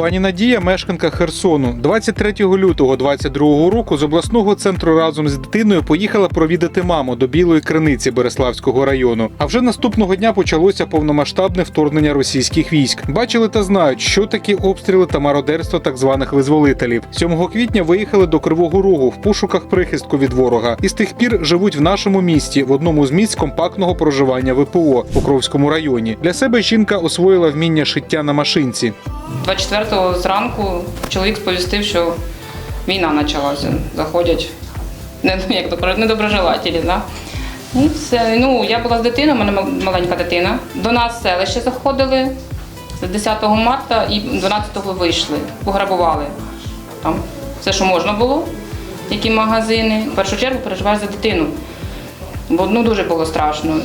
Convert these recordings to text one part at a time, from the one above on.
Пані Надія, мешканка Херсону, 23 лютого 22 року з обласного центру разом з дитиною поїхала провідати маму до Білої Криниці Береславського району. А вже наступного дня почалося повномасштабне вторгнення російських військ. Бачили та знають, що такі обстріли та мародерство так званих визволителів. 7 квітня виїхали до Кривого Рогу в пошуках прихистку від ворога. І з тих пір живуть в нашому місті в одному з місць компактного проживання ВПО в Покровському районі. Для себе жінка освоїла вміння шиття на машинці. 24-го зранку чоловік сповістив, що війна почалася. Заходять не, ну, недоброжелателі. Да? І все. Ну, я була з дитиною, у мене маленька дитина. До нас селище заходили з 10 марта і 12-го вийшли, пограбували. Там все, що можна було, які магазини. В першу чергу переживаєш за дитину. Бо ну, дуже було страшно.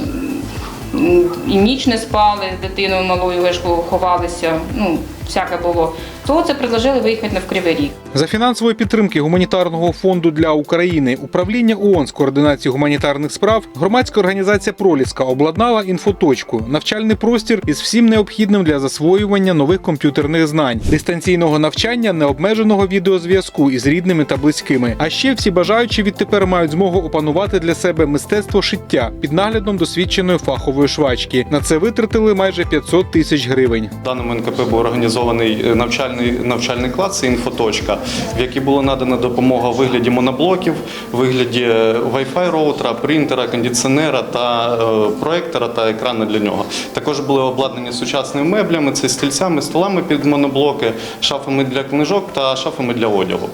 І ніч не спали з дитиною малою вишку ховалися. Ну, всяке було. То це предложили виїхати на в Кривий Ріг. За фінансової підтримки гуманітарного фонду для України управління ООН з координації гуманітарних справ громадська організація Проліска обладнала інфоточку, навчальний простір із всім необхідним для засвоювання нових комп'ютерних знань, дистанційного навчання, необмеженого відеозв'язку із рідними та близькими. А ще всі бажаючі відтепер мають змогу опанувати для себе мистецтво шиття під наглядом досвідченої фахової швачки. На це витратили майже 500 тисяч гривень. Даному НКП був організований е, навчальний, навчальний клас, це інфоточка, в якій була надана допомога у вигляді моноблоків, у вигляді е, Wi-Fi роутера, принтера, кондиціонера та е, проектора та екрану для нього. Також були обладнані сучасними меблями, це стільцями, столами під моноблоки, шафами для книжок та шафами для одягу.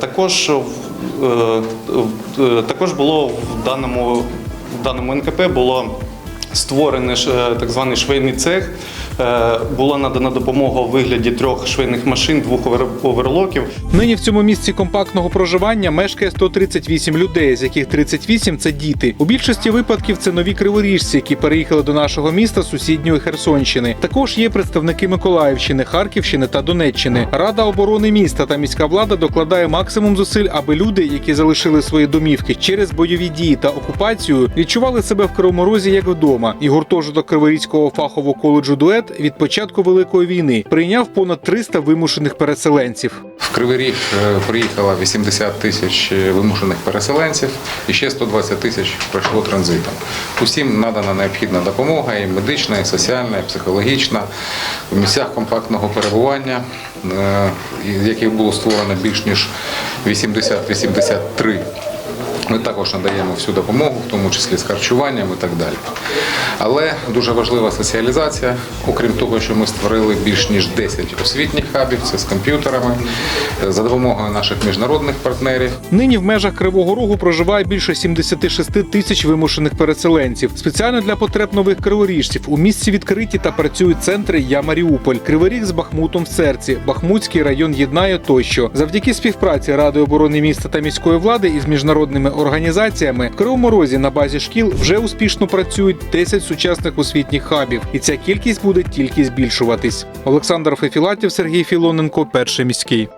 Також, в- також було в даному, в даному НКП було створений так званий швейний цех. Е, Була надана допомога у вигляді трьох швейних машин, двох овер- оверлоків. Нині в цьому місці компактного проживання мешкає 138 людей, з яких 38 – це діти. У більшості випадків це нові криворіжці, які переїхали до нашого міста сусідньої Херсонщини. Також є представники Миколаївщини, Харківщини та Донеччини. Рада оборони міста та міська влада докладає максимум зусиль, аби люди, які залишили свої домівки через бойові дії та окупацію, відчували себе в Кривому Розі як вдома. І гуртожиток Криворізького фахового коледжу дует від початку великої війни прийняв понад 300 вимушених переселенців. В Кривий Ріг е, приїхало 80 тисяч е, вимушених переселенців і ще 120 тисяч пройшло транзитом. Усім надана необхідна допомога і медична, і соціальна, і психологічна. В місцях компактного перебування, е, яких було створено більш ніж 80-83 ми також надаємо всю допомогу, тому числі з харчуванням і так далі. Але дуже важлива соціалізація. Окрім того, що ми створили більш ніж 10 освітніх хабів, це з комп'ютерами, за допомогою наших міжнародних партнерів. Нині в межах Кривого Рогу проживає більше 76 тисяч вимушених переселенців. Спеціально для потреб нових криворіжців у місті відкриті та працюють центри Я Маріуполь, Кривий Ріг з Бахмутом в серці, Бахмутський район єднає тощо. Завдяки співпраці Ради оборони міста та міської влади із міжнародними організаціями в Кривому Розі на базі шкіл вже успішно працюють 10 сучасних освітніх хабів, і ця кількість буде тільки збільшуватись. Олександр Фефілатів, Сергій Філоненко, перший міський.